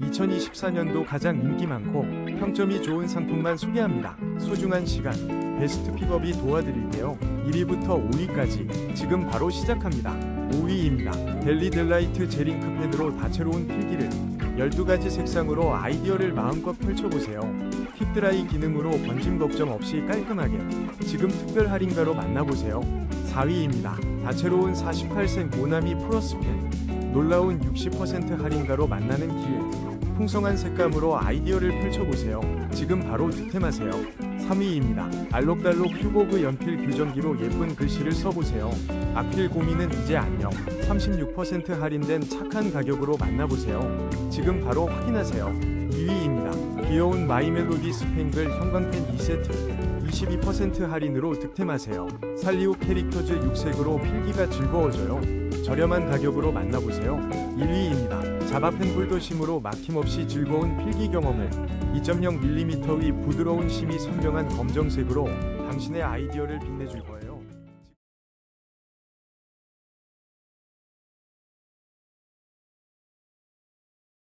2024년도 가장 인기 많고 평점이 좋은 상품만 소개합니다. 소중한 시간, 베스트 픽업이 도와드릴게요. 1위부터 5위까지 지금 바로 시작합니다. 5위입니다. 델리 델라이트 제링크 펜으로 다채로운 필기를 12가지 색상으로 아이디어를 마음껏 펼쳐보세요. 픽드라이 기능으로 번짐 걱정 없이 깔끔하게 지금 특별 할인가로 만나보세요. 4위입니다. 다채로운 48색 모나미 플러스 펜 놀라운 60% 할인가로 만나는 기회 풍성한 색감으로 아이디어를 펼쳐보세요. 지금 바로 득템하세요. 3위입니다. 알록달록 휴보그 연필 교정기로 예쁜 글씨를 써보세요. 악필 고민은 이제 안녕. 36% 할인된 착한 가격으로 만나보세요. 지금 바로 확인하세요. 2위입니다. 귀여운 마이멜로디 스팽글 형광펜 2세트 22% 할인으로 득템하세요. 살리오 캐릭터즈 6색으로 필기가 즐거워져요. 저렴한 가격으로 만나보세요. 1위입니다. 자바펜 폴더심으로 막힘없이 즐거운 필기 경험을 2.0mm 위 부드러운 심이 선명한 검정색으로 당신의 아이디어를 빛내줄 거예요.